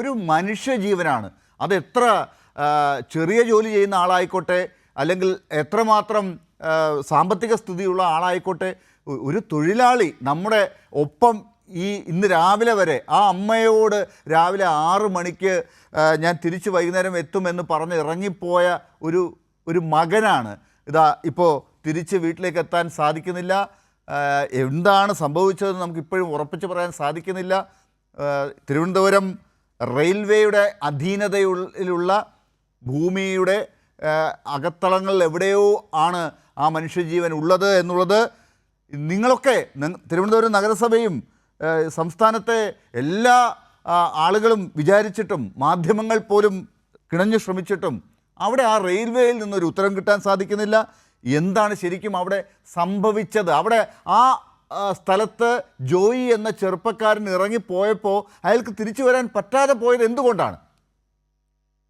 ഒരു മനുഷ്യജീവനാണ്. അത് എത്ര ചെറിയ ജോലി ചെയ്യുന്ന ആളായിക്കോട്ടെ അല്ലെങ്കിൽ എത്രമാത്രം സാമ്പത്തിക സ്ഥിതിയുള്ള ആളായിക്കോട്ടെ ഒരു തൊഴിലാളി നമ്മുടെ ഒപ്പം ഈ ഇന്ന് രാവിലെ വരെ ആ അമ്മയോട് രാവിലെ ആറ് മണിക്ക് ഞാൻ തിരിച്ച് വൈകുന്നേരം എത്തുമെന്ന് പറഞ്ഞ് ഇറങ്ങിപ്പോയ ഒരു ഒരു മകനാണ്. ഇതാ ഇപ്പോൾ തിരിച്ച് വീട്ടിലേക്ക് എത്താൻ സാധിക്കുന്നില്ല. എന്താണ് സംഭവിച്ചതെന്ന് നമുക്കിപ്പോഴും ഉറപ്പിച്ച് പറയാൻ സാധിക്കുന്നില്ല. തിരുവനന്തപുരം റെയിൽവേയുടെ അധീനതയിലുള്ള ഭൂമിയുടെ അകത്തളങ്ങളിൽ എവിടെയോ ആണ് ആ മനുഷ്യജീവൻ ഉള്ളത് എന്നുള്ളത് നിങ്ങളൊക്കെ തിരുവനന്തപുരം നഗരസഭയും സംസ്ഥാനത്തെ എല്ലാ ആളുകളും വിചാരിച്ചിട്ടും മാധ്യമങ്ങൾ പോലും കിണഞ്ഞു ശ്രമിച്ചിട്ടും അവിടെ ആ റെയിൽവേയിൽ നിന്നൊരു ഉത്തരം കിട്ടാൻ സാധിക്കുന്നില്ല. എന്താണ് ശരിക്കും അവിടെ സംഭവിച്ചത്? അവിടെ ആ, സ്ഥലത്ത് ജോയി എന്ന ചെറുപ്പക്കാരൻ ഇറങ്ങിപ്പോയപ്പോൾ അയാൾക്ക് തിരിച്ചു വരാൻ പറ്റാതെ പോയത് എന്തുകൊണ്ടാണ്?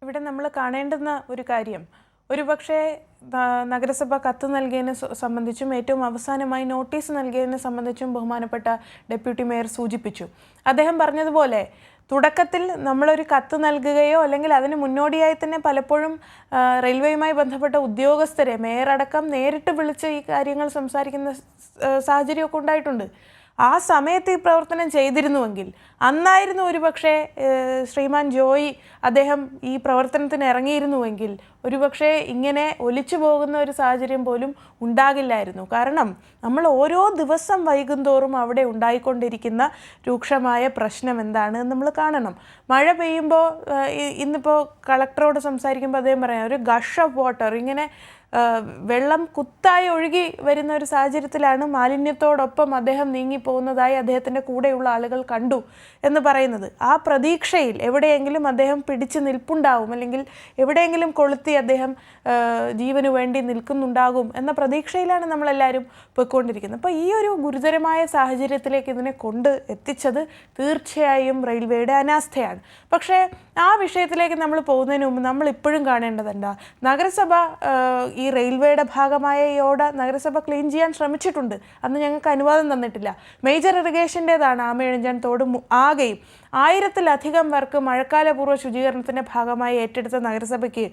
ഇവിടെ നമ്മൾ കാണേണ്ടുന്ന ഒരു കാര്യം ഒരുപക്ഷെ പക്ഷേ നഗരസഭ കത്ത് നൽകിയതിനെ സംബന്ധിച്ചും ഏറ്റവും അവസാനമായി നോട്ടീസ് നൽകിയതിനെ സംബന്ധിച്ചും ബഹുമാനപ്പെട്ട ഡെപ്യൂട്ടി മേയർ സൂചിപ്പിച്ചു. അദ്ദേഹം പറഞ്ഞതുപോലെ തുടക്കത്തിൽ നമ്മളൊരു കത്ത് നൽകുകയോ അല്ലെങ്കിൽ അതിന് മുന്നോടിയായി തന്നെ പലപ്പോഴും റെയിൽവേയുമായി ബന്ധപ്പെട്ട ഉദ്യോഗസ്ഥരെ മേയറടക്കം നേരിട്ട് വിളിച്ച് ഈ കാര്യങ്ങൾ സംസാരിക്കുന്ന സാഹചര്യമൊക്കെ ഉണ്ടായിട്ടുണ്ട്. ആ സമയത്ത് ഈ പ്രവർത്തനം ചെയ്തിരുന്നുവെങ്കിൽ അന്നായിരുന്നു ഒരുപക്ഷെ ശ്രീമാൻ ജോയി അദ്ദേഹം ഈ പ്രവർത്തനത്തിന് ഇറങ്ങിയിരുന്നുവെങ്കിൽ ഒരുപക്ഷെ ഇങ്ങനെ ഒലിച്ചു പോകുന്ന ഒരു സാഹചര്യം പോലും ഉണ്ടാകില്ലായിരുന്നു. കാരണം നമ്മൾ ഓരോ ദിവസം വൈകുന്തോറും അവിടെ ഉണ്ടായിക്കൊണ്ടിരിക്കുന്ന രൂക്ഷമായ പ്രശ്നം എന്താണ് നമ്മൾ കാണണം. മഴ പെയ്യുമ്പോൾ ഇന്നിപ്പോൾ കളക്ടറോട് സംസാരിക്കുമ്പോൾ അദ്ദേഹം പറയാം ഒരു ഗഷ് ഓഫ് വാട്ടർ ഇങ്ങനെ വെള്ളം കുത്തായി ഒഴുകി വരുന്ന ഒരു സാഹചര്യത്തിലാണ് മാലിന്യത്തോടൊപ്പം അദ്ദേഹം നീങ്ങിപ്പോകുന്നതായി അദ്ദേഹത്തിന്റെ കൂടെയുള്ള ആളുകൾ കണ്ടു എന്ന് പറയുന്നത്. ആ പ്രതീക്ഷയിൽ എവിടെയെങ്കിലും അദ്ദേഹം പിടിച്ചു നിൽപ്പുണ്ടാവും അല്ലെങ്കിൽ എവിടെയെങ്കിലും കൊളുത്തി അദ്ദേഹം ജീവനു വേണ്ടി നിൽക്കുന്നുണ്ടാകും എന്ന പ്രതീക്ഷയിലാണ് നമ്മളെല്ലാവരും പോയിക്കൊണ്ടിരിക്കുന്നത്. അപ്പോൾ ഈ ഒരു ഗുരുതരമായ സാഹചര്യത്തിലേക്ക് ഇതിനെ കൊണ്ട് എത്തിച്ചത് തീർച്ചയായും റെയിൽവേയുടെ അനാസ്ഥയാണ്. പക്ഷേ ആ വിഷയത്തിലേക്ക് നമ്മൾ പോകുന്നതിന് മുമ്പ് നമ്മൾ ഇപ്പോഴും കാണേണ്ടതുണ്ട് നഗരസഭ ഈ റെയിൽവേയുടെ ഭാഗമായ ഈ ഓട നഗരസഭ ക്ലീൻ ചെയ്യാൻ ശ്രമിച്ചിട്ടുണ്ട്. അന്ന് ഞങ്ങൾക്ക് അനുവാദം തന്നിട്ടില്ല. മേജർ ഇറിഗേഷന്റേതാണ് ആമയിഴഞ്ചാൻ തോട് ആകെയും. ആയിരത്തിലധികം പേർക്ക് മഴക്കാലപൂർവ ശുചീകരണത്തിന്റെ ഭാഗമായി ഏറ്റെടുത്ത നഗരസഭയ്ക്ക്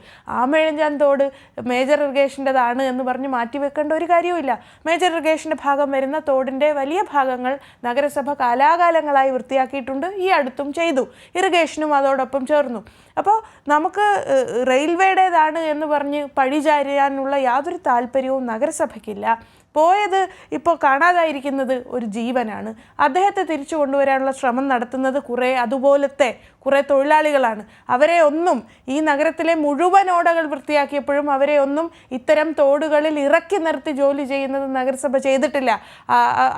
ആമയിഴഞ്ചാൻ തോട് മേജർ ഇറിഗേഷന്റെതാണ് എന്ന് പറഞ്ഞ് മാറ്റിവെക്കേണ്ട ഒരു കാര്യവുമില്ല. മേജർ ഇറിഗേഷന്റെ ഭാഗം വരുന്ന തോടിന്റെ വലിയ ഭാഗങ്ങൾ നഗരസഭ കാലാകാലങ്ങളായി വൃത്തിയാക്കിയിട്ടുണ്ട്. ഈ അടുത്തും ചെയ്തു. ഇറിഗേഷനും അതോടൊപ്പം ചേർന്നു. അപ്പോൾ നമുക്ക് റെയിൽവേയുടേതാണ് എന്ന് പറഞ്ഞ് പഴിചാരാനുള്ള യാതൊരു താല്പര്യവും നഗരസഭയ്ക്കില്ല. പോയത് ഇപ്പോൾ കാണാതായിരിക്കുന്നത് ഒരു ജീവനാണ്. അദ്ദേഹത്തെ തിരിച്ചു കൊണ്ടുവരാനുള്ള ശ്രമം നടത്തുന്നത് കുറേ അതുപോലത്തെ കുറേ തൊഴിലാളികളാണ്. അവരെ ഒന്നും ഈ നഗരത്തിലെ മുഴുവൻ ഓടകൾ വൃത്തിയാക്കിയപ്പോഴും അവരെ ഒന്നും ഇത്തരം തോടുകളിൽ ഇറക്കി നിർത്തി ജോലി ചെയ്യുന്നത് നഗരസഭ ചെയ്തിട്ടില്ല.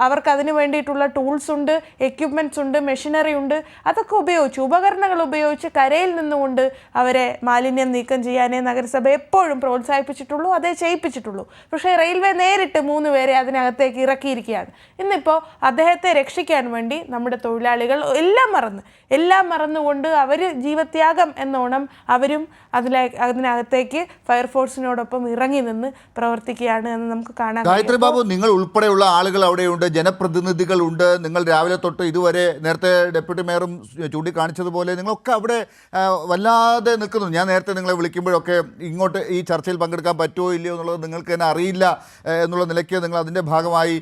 അവർക്ക് അതിന് വേണ്ടിയിട്ടുള്ള ടൂൾസ് ഉണ്ട് എക്യുപ്മെന്റ്സ് ഉണ്ട് മെഷീനറി ഉണ്ട്. അതൊക്കെ ഉപയോഗിച്ച് ഉപകരണങ്ങൾ ഉപയോഗിച്ച് കരയിൽ നിന്നുകൊണ്ട് അവരെ മാലിന്യം നീക്കം ചെയ്യാനേ നഗരസഭ എപ്പോഴും പ്രോത്സാഹിപ്പിച്ചിട്ടുള്ളൂ അതേ ചെയ്യിപ്പിച്ചിട്ടുള്ളൂ. പക്ഷേ റെയിൽവേ നേരിട്ട് മൂന്ന് പേരെ അതിനകത്തേക്ക് ഇറക്കിയിരിക്കുകയാണ്. ഇന്നിപ്പോൾ അദ്ദേഹത്തെ രക്ഷിക്കാൻ വേണ്ടി നമ്മുടെ തൊഴിലാളികൾ എല്ലാം മറന്ന് എല്ലാം മറന്നുകൊണ്ട് അവർ ജീവത്യാഗം എന്നോണം അവരും അതിലെ അതിനകത്തേക്ക് ഫയർഫോഴ്സിനോടൊപ്പം ഇറങ്ങി നിന്ന് പ്രവർത്തിക്കുകയാണ് എന്ന് നമുക്ക് കാണാം. ഗായത്രി ബാബു നിങ്ങൾ ഉൾപ്പെടെയുള്ള ആളുകൾ അവിടെയുണ്ട് ജനപ്രതിനിധികളുണ്ട് നിങ്ങൾ രാവിലെ തൊട്ട് ഇതുവരെ നേരത്തെ ഡെപ്യൂട്ടി മേയറും ചൂണ്ടിക്കാണിച്ചതുപോലെ നിങ്ങളൊക്കെ അവിടെ വല്ലാതെ നിൽക്കുന്നു. ഞാൻ നേരത്തെ നിങ്ങളെ വിളിക്കുമ്പോഴൊക്കെ ഇങ്ങോട്ട് ഈ ചർച്ചയിൽ പങ്കെടുക്കാൻ പറ്റുമോ ഇല്ലയോ എന്നുള്ളത് നിങ്ങൾക്ക് തന്നെ അറിയില്ല എന്നുള്ള നിലയ്ക്ക് നിങ്ങൾ അതിന്റെ ഭാഗമായി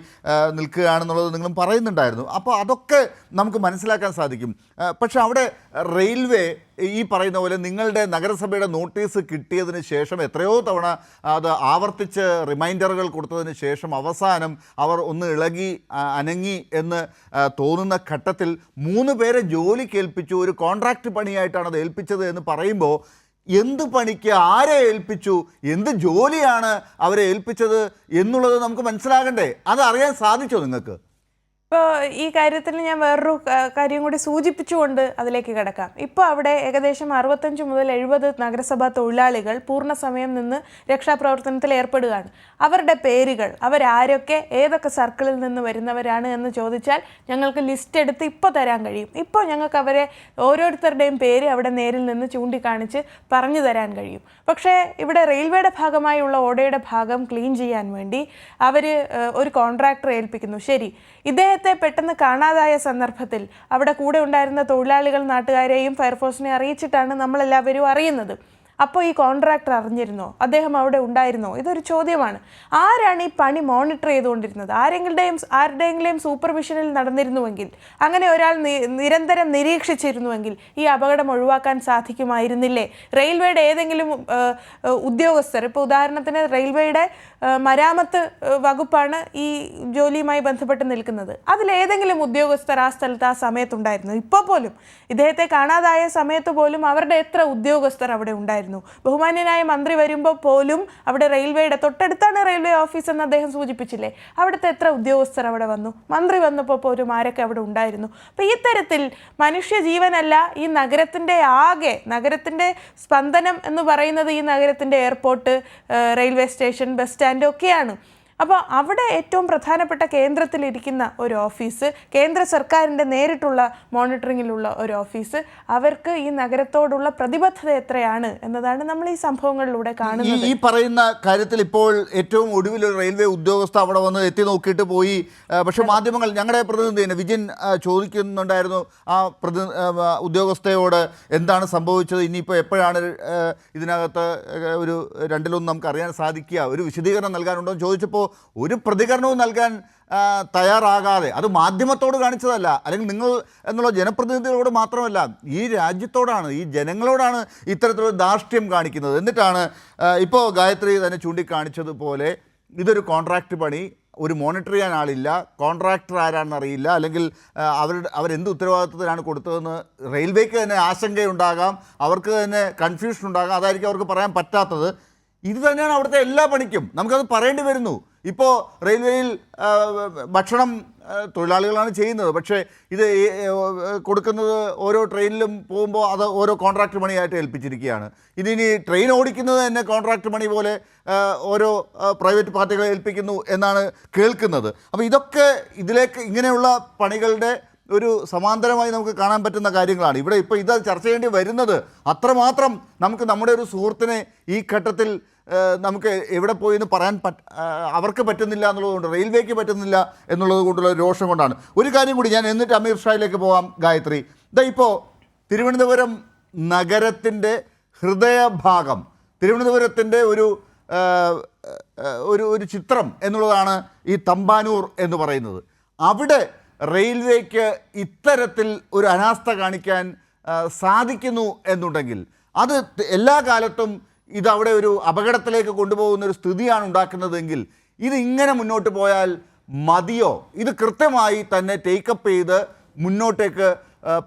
നിൽക്കുകയാണെന്നുള്ളത് നിങ്ങളും പറയുന്നുണ്ടായിരുന്നു. അപ്പോൾ അതൊക്കെ നമുക്ക് മനസ്സിലാക്കാൻ സാധിക്കും. പക്ഷേ അവിടെ റെയിൽവേ ഈ പറയുന്ന പോലെ നിങ്ങളുടെ നഗരസഭയുടെ നോട്ടീസ് കിട്ടിയതിന് ശേഷം എത്രയോ തവണ അത് ആവർത്തിച്ച് റിമൈൻഡറുകൾ കൊടുത്തതിന് ശേഷം അവസാനം അവർ ഒന്ന് ഇളകി അനങ്ങി എന്ന് തോന്നുന്ന ഘട്ടത്തിൽ മൂന്ന് പേരെ ജോലി ഏൽപ്പിച്ചു ഒരു കോൺട്രാക്റ്റ് പണിയായിട്ടാണ് അത് ഏൽപ്പിച്ചത് എന്ന് പറയുമ്പോൾ എന്ത് പണിക്ക് ആരെ ഏൽപ്പിച്ചു എന്ത് ജോലിയാണ് അവരെ ഏൽപ്പിച്ചത് എന്നുള്ളത് നമുക്ക് മനസ്സിലാകണ്ടേ? അത് അറിയാൻ സാധിച്ചോ നിങ്ങൾക്ക്? ഇപ്പോൾ ഈ കാര്യത്തിൽ ഞാൻ വേറൊരു കാര്യം കൂടി സൂചിപ്പിച്ചുകൊണ്ട് അതിലേക്ക് കിടക്കാം. ഇപ്പോൾ അവിടെ ഏകദേശം അറുപത്തഞ്ച് മുതൽ എഴുപത് നഗരസഭാ തൊഴിലാളികൾ പൂർണ സമയം നിന്ന് രക്ഷാപ്രവർത്തനത്തിൽ ഏർപ്പെടുകയാണ്. അവരുടെ പേരുകൾ അവരാരൊക്കെ ഏതൊക്കെ സർക്കിളിൽ നിന്ന് വരുന്നവരാണ് എന്ന് ചോദിച്ചാൽ ഞങ്ങൾക്ക് ലിസ്റ്റ് എടുത്ത് ഇപ്പോൾ തരാൻ കഴിയും. ഇപ്പോൾ ഞങ്ങൾക്ക് അവരെ ഓരോരുത്തരുടെയും പേര് അവിടെ നേരിൽ നിന്ന് ചൂണ്ടിക്കാണിച്ച് പറഞ്ഞു തരാൻ കഴിയും. പക്ഷേ ഇവിടെ റെയിൽവേയുടെ ഭാഗമായുള്ള ഓടയുടെ ഭാഗം ക്ലീൻ ചെയ്യാൻ വേണ്ടി അവർ ഒരു കോൺട്രാക്ടർ ഏൽപ്പിക്കുന്നു. ശരി ഇദ്ദേഹത്തെ അദ്ദേഹത്തെ പെട്ടെന്ന് കാണാതായ സന്ദർഭത്തിൽ അവിടെ കൂടെ ഉണ്ടായിരുന്ന തൊഴിലാളികൾ നാട്ടുകാരെയും ഫയർഫോഴ്സിനെ അറിയിച്ചിട്ടാണ് നമ്മളെല്ലാവരും അറിയുന്നത്. അപ്പോൾ ഈ കോൺട്രാക്ടർ അറിഞ്ഞിരുന്നോ? അദ്ദേഹം അവിടെ ഉണ്ടായിരുന്നോ? ഇതൊരു ചോദ്യമാണ്. ആരാണ് ഈ പണി മോണിറ്റർ ചെയ്തുകൊണ്ടിരുന്നത്? ആരെങ്കിലുടെയും ആരുടെയെങ്കിലും സൂപ്പർവിഷനിൽ നടന്നിരുന്നുവെങ്കിൽ അങ്ങനെ ഒരാൾ നിരന്തരം നിരീക്ഷിച്ചിരുന്നുവെങ്കിൽ ഈ അപകടം ഒഴിവാക്കാൻ സാധിക്കുമായിരുന്നില്ലേ? റെയിൽവേയുടെ ഏതെങ്കിലും ഉദ്യോഗസ്ഥർ ഇപ്പോൾ ഉദാഹരണത്തിന് റെയിൽവേയുടെ മരാമത്ത് വകുപ്പാണ് ഈ ജോലിയുമായി ബന്ധപ്പെട്ട് നിൽക്കുന്നത്. അതിലേതെങ്കിലും ഉദ്യോഗസ്ഥർ ആ സ്ഥലത്ത് ആ സമയത്തുണ്ടായിരുന്നു? ഇപ്പോൾ പോലും. ഇദ്ദേഹത്തെ കാണാതായ സമയത്ത് പോലും അവരുടെ എത്ര ഉദ്യോഗസ്ഥർ അവിടെ ഉണ്ടായിരുന്നു? ബഹുമാന്യനായ മന്ത്രി വരുമ്പോൾ പോലും അവിടെ റെയിൽവേയുടെ തൊട്ടടുത്താണ് റെയിൽവേ ഓഫീസ് എന്ന് അദ്ദേഹം സൂചിപ്പിച്ചില്ലേ? അവിടുത്തെ എത്ര ഉദ്യോഗസ്ഥർ അവിടെ വന്നു? മന്ത്രി വന്നപ്പോൾ പോലും ആരൊക്കെ അവിടെ ഉണ്ടായിരുന്നു? അപ്പോൾ ഈ തരത്തിൽ മനുഷ്യ ജീവനല്ല ഈ നഗരത്തിന്റെ ആകെ നഗരത്തിന്റെ സ്പന്ദനം എന്ന് പറയുന്നത് ഈ നഗരത്തിന്റെ airport railway station bus stand ഒക്കെയാണ്. അപ്പോൾ അവിടെ ഏറ്റവും പ്രധാനപ്പെട്ട കേന്ദ്രത്തിലിരിക്കുന്ന ഒരു ഓഫീസ് കേന്ദ്ര സർക്കാരിന്റെ നേരിട്ടുള്ള മോണിറ്ററിങ്ങിലുള്ള ഒരു ഓഫീസ് അവർക്ക് ഈ നഗരത്തോടുള്ള പ്രതിബദ്ധത എത്രയാണ് എന്നതാണ് നമ്മൾ ഈ സംഭവങ്ങളിലൂടെ കാണുന്നത് ഈ പറയുന്ന കാര്യത്തിൽ ഇപ്പോൾ ഏറ്റവും ഒടുവിൽ ഒരു റെയിൽവേ ഉദ്യോഗസ്ഥ അവിടെ വന്ന് എത്തി നോക്കിയിട്ട് പോയി. പക്ഷേ മാധ്യമങ്ങൾ ഞങ്ങളുടെ പ്രതിനിധി തന്നെ വിജിൻ ചോദിക്കുന്നുണ്ടായിരുന്നു ആ പ്രതി ഉദ്യോഗസ്ഥയോട് എന്താണ് സംഭവിച്ചത്? ഇനിയിപ്പോൾ എപ്പോഴാണ് ഇതിനകത്ത് ഒരു രണ്ടിലൊന്നും നമുക്ക് അറിയാൻ സാധിക്കുക? ഒരു വിശദീകരണം നൽകാനുണ്ടോ എന്ന് ചോദിച്ചപ്പോൾ ഒരു പ്രതികരണവും നൽകാൻ തയ്യാറാകാതെ അത് മാധ്യമത്തോട് കാണിച്ചതല്ല അല്ലെങ്കിൽ നിങ്ങൾ എന്നുള്ള ജനപ്രതിനിധികളോട് മാത്രമല്ല ഈ രാജ്യത്തോടാണ് ഈ ജനങ്ങളോടാണ് ഇത്തരത്തിലൊരു ധാർഷ്ട്യം കാണിക്കുന്നത്. എന്നിട്ടാണ് ഇപ്പോൾ ഗായത്രി തന്നെ ചൂണ്ടിക്കാണിച്ചതുപോലെ ഇതൊരു കോൺട്രാക്റ്റ് പണി ഒരു മോണിറ്റർ ചെയ്യാൻ ആളില്ല കോൺട്രാക്ടർ ആരാണെന്ന് അറിയില്ല അല്ലെങ്കിൽ അവരുടെ അവരെന്ത് ഉത്തരവാദിത്വത്തിലാണ് കൊടുത്തതെന്ന് റെയിൽവേക്ക് തന്നെ ആശങ്കയുണ്ടാകാം അവർക്ക് തന്നെ കൺഫ്യൂഷൻ ഉണ്ടാകാം അതായിരിക്കും അവർക്ക് പറയാൻ പറ്റാത്തത്. ഇത് തന്നെയാണ് അവിടുത്തെ എല്ലാ പണിക്കും. നമുക്കത് പറയേണ്ടി വരുന്നു. ഇപ്പോൾ റെയിൽവേയിൽ ഭക്ഷണം തൊഴിലാളികളാണ് ചെയ്യുന്നത്. പക്ഷേ ഇത് കൊടുക്കുന്നത് ഓരോ ട്രെയിനിലും പോകുമ്പോൾ അത് ഓരോ കോൺട്രാക്ട് മണിയായിട്ട് ഏൽപ്പിച്ചിരിക്കുകയാണ്. ഇനി ഇനി ട്രെയിൻ ഓടിക്കുന്നത് തന്നെ കോൺട്രാക്ട് മണി പോലെ ഓരോ പ്രൈവറ്റ് പാർട്ടികളെ ഏൽപ്പിക്കുന്നു എന്നാണ് കേൾക്കുന്നത്. അപ്പോൾ ഇതൊക്കെ ഇതിലേക്ക് ഇങ്ങനെയുള്ള പണികളുടെ ഒരു സമാന്തരമായി നമുക്ക് കാണാൻ പറ്റുന്ന കാര്യങ്ങളാണ്. ഇവിടെ ഇപ്പോൾ ഇത് ചർച്ച ചെയ്യേണ്ടി വരുന്നത് അത്രമാത്രം നമുക്ക് നമ്മുടെ ഒരു സുഹൃത്തിനെ ഈ ഘട്ടത്തിൽ നമുക്ക് എവിടെ പോയി എന്ന് പറയാൻ പറ്റ അവർക്ക് പറ്റുന്നില്ല എന്നുള്ളതുകൊണ്ട് റെയിൽവേക്ക് പറ്റുന്നില്ല എന്നുള്ളത് കൊണ്ടുള്ള രോഷം കൊണ്ടാണ്. ഒരു കാര്യം കൂടി ഞാൻ എന്നിട്ട് അമീർ ഷായിലേക്ക് പോകാം ഗായത്രി. ഇതാ ഇപ്പോൾ തിരുവനന്തപുരം നഗരത്തിന്റെ ഹൃദയഭാഗം തിരുവനന്തപുരത്തിന്റെ ഒരു ഒരു ഒരു ചിത്രം എന്നുള്ളതാണ് ഈ തമ്പാനൂർ എന്ന് പറയുന്നത്. അവിടെ റെയിൽവേക്ക് ഇത്തരത്തിൽ ഒരു അനാസ്ഥ കാണിക്കാൻ സാധിക്കുന്നു എന്നുണ്ടെങ്കിൽ അത് എല്ലാ കാലത്തും ഇത് അവിടെ ഒരു അപകടത്തിലേക്ക് കൊണ്ടുപോകുന്ന ഒരു സ്ഥിതിയാണ് ഉണ്ടാക്കുന്നതെങ്കിൽ ഇതിങ്ങനെ മുന്നോട്ട് പോയാൽ മതിയോ? ഇത് കൃത്യമായി തന്നെ ടേക്കപ്പ് ചെയ്ത് മുന്നോട്ടേക്ക്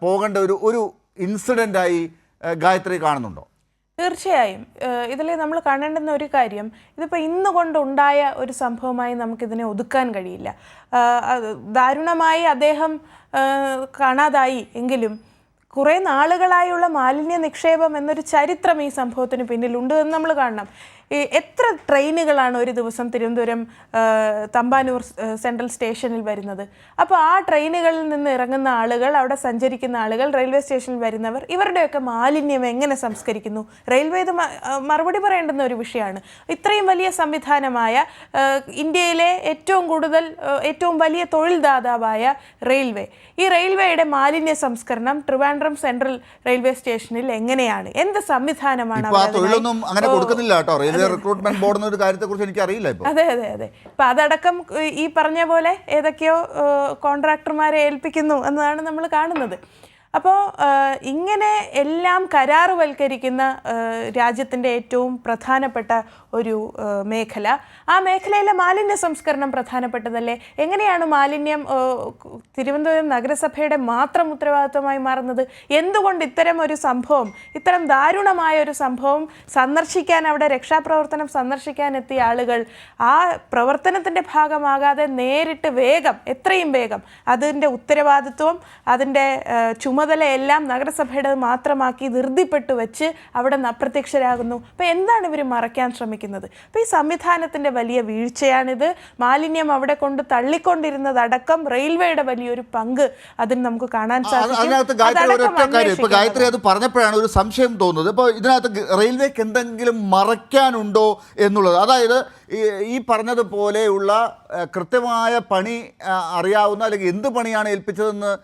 പോകേണ്ട ഒരു ഒരു ഇൻസിഡന്റായി ഗായത്രി കാണുന്നുണ്ടോ? തീർച്ചയായും. ഇതിൽ നമ്മൾ കാണേണ്ടുന്ന ഒരു കാര്യം ഇതിപ്പോൾ ഇന്ന് കൊണ്ടുണ്ടായ ഒരു സംഭവമായി നമുക്കിതിനെ ഒതുക്കാൻ കഴിയില്ല. ദാരുണമായി അദ്ദേഹം കാണാതായി എങ്കിലും കുറേ നാളുകളായുള്ള മാലിന്യ നിക്ഷേപം എന്നൊരു ചരിത്രം ഈ സംഭവത്തിന് പിന്നിലുണ്ട് എന്ന് നമ്മൾ കാണണം. എത്ര ട്രെയിനുകളാണ് ഒരു ദിവസം തിരുവനന്തപുരം തമ്പാനൂർ സെൻട്രൽ സ്റ്റേഷനിൽ വരുന്നത്? അപ്പോൾ ആ ട്രെയിനുകളിൽ നിന്ന് ഇറങ്ങുന്ന ആളുകൾ അവിടെ സഞ്ചരിക്കുന്ന ആളുകൾ റെയിൽവേ സ്റ്റേഷനിൽ വരുന്നവർ ഇവരുടെയൊക്കെ മാലിന്യം എങ്ങനെ സംസ്കരിക്കുന്നു? റെയിൽവേ ഇത് മറുപടി പറയേണ്ടുന്ന ഒരു വിഷയമാണ്. ഇത്രയും വലിയ സംവിധാനമായ ഇന്ത്യയിലെ ഏറ്റവും കൂടുതൽ ഏറ്റവും വലിയ തൊഴിൽദാതാവായ റെയിൽവേ. ഈ റെയിൽവേയുടെ മാലിന്യ സംസ്കരണം ട്രിവാൻഡ്രം സെൻട്രൽ റെയിൽവേ സ്റ്റേഷനിൽ എങ്ങനെയാണ്? എന്ത് സംവിധാനമാണ് തൊഴിലൊന്നും അങ്ങനെ കൊടുക്കുന്നില്ല കേട്ടോ. റെയിൽവേ റിക്രൂട്ട്മെന്റ് ബോർഡ് എന്നൊരു കാര്യത്തെക്കുറിച്ച് എനിക്ക് അറിയില്ല ഇപ്പോൾ അതെ അതെ അതെ. ഇപ്പം അതടക്കം ഈ പറഞ്ഞ പോലെ ഏതൊക്കെയോ കോൺട്രാക്ടർമാരെ ഏൽപ്പിക്കുന്നു എന്നതാണ് നമ്മൾ കാണുന്നത്. അപ്പോൾ ഇങ്ങനെ എല്ലാം കരാറുവൽക്കരിക്കുന്ന രാജ്യത്തിന്റെ ഏറ്റവും പ്രധാനപ്പെട്ട ഒരു മേഖല. ആ മേഖലയിലെ മാലിന്യ സംസ്കരണം പ്രധാനപ്പെട്ടതല്ലേ? എങ്ങനെയാണ് മാലിന്യം തിരുവനന്തപുരം നഗരസഭയുടെ മാത്രം ഉത്തരവാദിത്വമായി മാറുന്നത്? എന്തുകൊണ്ട് ഇത്തരം ഒരു സംഭവം ഇത്തരം ദാരുണമായ ഒരു സംഭവം സന്ദർശിക്കാൻ അവിടെ രക്ഷാപ്രവർത്തനം സന്ദർശിക്കാൻ എത്തിയ ആളുകൾ ആ പ്രവർത്തനത്തിന്റെ ഭാഗമാകാതെ നേരിട്ട് വേഗം എത്രയും വേഗം അതിന്റെ ഉത്തരവാദിത്വം അതിന്റെ ചുമ ചുമതലയെല്ലാം നഗരസഭയുടെ മാത്രമാക്കി ധൃതിപ്പെട്ടു വെച്ച് അവിടെ നിന്ന് അപ്രത്യക്ഷരാകുന്നു. അപ്പോൾ എന്താണ് ഇവർ മറയ്ക്കാൻ ശ്രമിക്കുന്നത്? അപ്പോൾ ഈ സംവിധാനത്തിന്റെ വലിയ വീഴ്ചയാണിത്. മാലിന്യം അവിടെ കൊണ്ട് തള്ളിക്കൊണ്ടിരുന്നതടക്കം റെയിൽവേയുടെ വലിയൊരു പങ്ക് അതിന് നമുക്ക് കാണാൻ സാധിക്കും. ഗായത്രി അത് പറഞ്ഞപ്പോഴാണ് ഒരു സംശയം തോന്നുന്നത്. ഇപ്പോൾ ഇതിനകത്ത് റെയിൽവേക്ക് എന്തെങ്കിലും മറയ്ക്കാനുണ്ടോ എന്നുള്ളത്? അതായത് ഈ പറഞ്ഞതുപോലെയുള്ള കൃത്യമായ പണി അറിയാവുന്ന അല്ലെങ്കിൽ എന്ത് പണിയാണ് ഏൽപ്പിച്ചതെന്ന്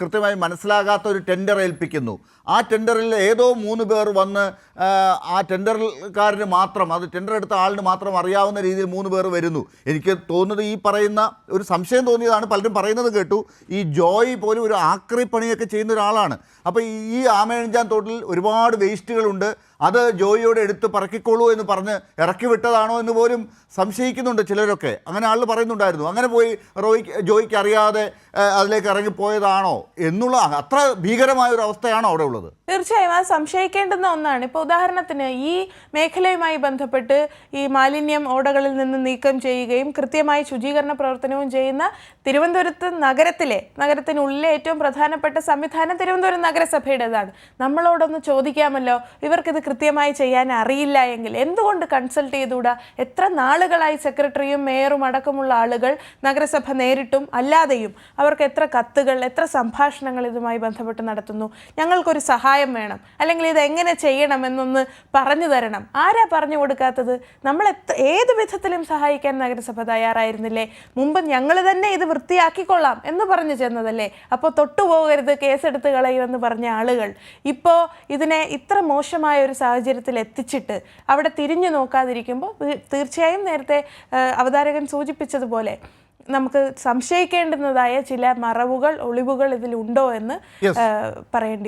കൃത്യമായി മനസ്സിലാകാത്ത ഒരു ടെൻഡർ ഏൽപ്പിക്കുന്നു. ആ ടെൻഡറിൽ ഏതോ മൂന്ന് പേർ വന്ന് ആ, ടെൻഡർക്കാരന് മാത്രം അത് ടെൻഡർ എടുത്ത ആളിന് മാത്രം അറിയാവുന്ന രീതിയിൽ മൂന്ന് പേർ വരുന്നു. എനിക്ക് തോന്നുന്നത് ഈ പറയുന്ന ഒരു സംശയം തോന്നിയതാണ് പലരും പറയുന്നത് കേട്ടു. ഈ ജോയ് പോലും ഒരു ആക്രി പണിയൊക്കെ ചെയ്യുന്ന ഒരാളാണ്. അപ്പോൾ ഈ ആമേഴഞ്ചാൻ തോട്ടിൽ ഒരുപാട് വേസ്റ്റുകളുണ്ട്. അത് ജോയിയോട് എടുത്ത് പറക്കിക്കോളൂ എന്ന് പറഞ്ഞ് ഇറക്കി വിട്ടതാണോ എന്ന് പോലും സംശയിക്കുന്നുണ്ട് ചിലരൊക്കെ. അങ്ങനെ ആൾ പറയുന്നുണ്ടായിരുന്നു. അങ്ങനെ പോയി റോയ്ക്ക് ജോയിക്ക് അറിയാതെ അതിലേക്ക് ഇറങ്ങിപ്പോയതാണോ എന്നുള്ള അത്ര ഭീകരമായ ഒരു അവസ്ഥയാണോ അവിടെ ഉള്ളത്? തീർച്ചയായും അത് സംശയിക്കേണ്ടുന്ന ഒന്നാണ്. ഇപ്പോൾ ഉദാഹരണത്തിന് ഈ മേഖലയുമായി ബന്ധപ്പെട്ട് ഈ മാലിന്യം ഓടകളിൽ നിന്ന് നീക്കം ചെയ്യുകയും കൃത്യമായി ശുചീകരണ പ്രവർത്തനവും ചെയ്യുന്ന തിരുവനന്തപുരത്ത് നഗരത്തിലെ നഗരത്തിനുള്ളിലെ ഏറ്റവും പ്രധാനപ്പെട്ട സംവിധാനം തിരുവനന്തപുരം നഗരസഭയുടേതാണ്. നമ്മളോടൊന്ന് ചോദിക്കാമല്ലോ ഇവർക്കിത് കൃത്യമായി ചെയ്യാൻ അറിയില്ല എങ്കിൽ എന്തുകൊണ്ട് കൺസൾട്ട് ചെയ്തുകൂടാ? എത്ര നാളുകളായി സെക്രട്ടറിയും മേയറും അടക്കമുള്ള ആളുകൾ നഗരസഭ നേരിട്ടും അല്ലാതെയും അവർക്ക് എത്ര കത്തുകൾ എത്ര സംഭാഷണങ്ങൾ ഇതുമായി ബന്ധപ്പെട്ട് നടത്തുന്നു? ഞങ്ങൾക്കൊരു സഹായം വേണം. അല്ലെങ്കിൽ ഇത് എങ്ങനെ ചെയ്യണം എന്നൊന്ന് പറഞ്ഞു തരണം. ആരാ പറഞ്ഞു കൊടുക്കാത്തത്? നമ്മൾ എത്ര ഏത് വിധത്തിലും സഹായിക്കാൻ നഗരസഭ തയ്യാറായിരുന്നില്ലേ? മുമ്പ് ഞങ്ങൾ തന്നെ ഇത് വൃത്തിയാക്കിക്കൊള്ളാം എന്ന് പറഞ്ഞു ചെന്നതല്ലേ? അപ്പോൾ തൊട്ടുപോകരുത് കേസെടുത്ത് കളയുമെന്ന് പറഞ്ഞ ആളുകൾ. ഇപ്പോൾ ഇതിനെ ഇത്ര മോശമായ ഒരു സാഹചര്യത്തിൽ എത്തിച്ചിട്ട് അവിടെ തിരിഞ്ഞു നോക്കാതിരിക്കുമ്പോൾ തീർച്ചയായും നേരത്തെ അവതാരകൻ സൂചിപ്പിച്ചതുപോലെ നമുക്ക് സംശയിക്കേണ്ടുന്നതായ ചില മറവുകൾ ഒളിവുകൾ ഇതിലുണ്ടോ എന്ന്. പറയേണ്ടി